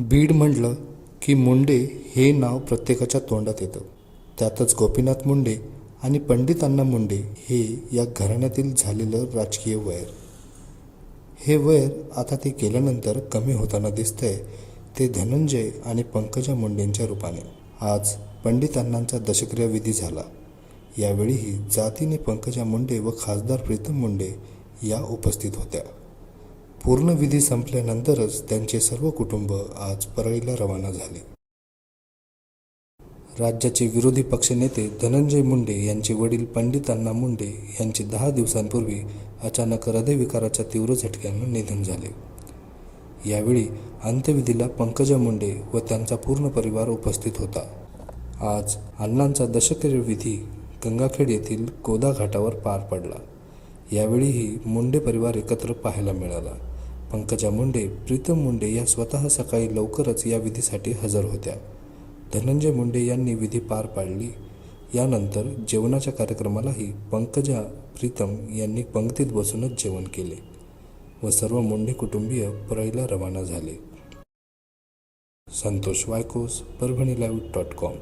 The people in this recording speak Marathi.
बीड म्हटलं की मुंडे हे नाव प्रत्येकाच्या तोंडात येतं. त्यातच गोपीनाथ मुंडे आणि पंडित अण्णा मुंडे हे या घराण्यातील झालेलं राजकीय वैर. हे वैर आता ते केल्यानंतर कमी होताना दिसतंय ते धनंजय आणि पंकजा मुंडेंच्या रूपाने. आज पंडित अण्णांचा दशक्रिया विधी झाला. यावेळीही जातीने पंकजा मुंडे व खासदार प्रीतम मुंडे या उपस्थित होत्या. पूर्ण विधी संपल्यानंतरच त्यांचे सर्व कुटुंब आज परळीला रवाना झाले. राज्याचे विरोधी पक्षनेते धनंजय मुंडे यांचे वडील पंडित अण्णा मुंडे यांचे दहा दिवसांपूर्वी अचानक हृदयविकाराच्या तीव्र झटक्यानं निधन झाले. यावेळी अंत्यविधीला पंकजा मुंडे व त्यांचा पूर्ण परिवार उपस्थित होता. आज अण्णांचा दशक्रिय विधी गंगाखेड येथील गोदा घाटावर पार पडला. यावेळीही मुंडे परिवार एकत्र पाहायला मिळाला. पंकजा मुंडे प्रीतम मुंडे या स्वतः सकाळी लवकरच या विधीसाठी हजर होत्या. धनंजय मुंडे यांनी विधी पार पाडली. यानंतर जेवणाच्या कार्यक्रमालाही पंकजा प्रीतम यांनी पंक्तीत बसूनच जेवण केले व सर्व मुंडे कुटुंबीय परळीला रवाना झाले. Santosh Vaykos Parbhani live dot com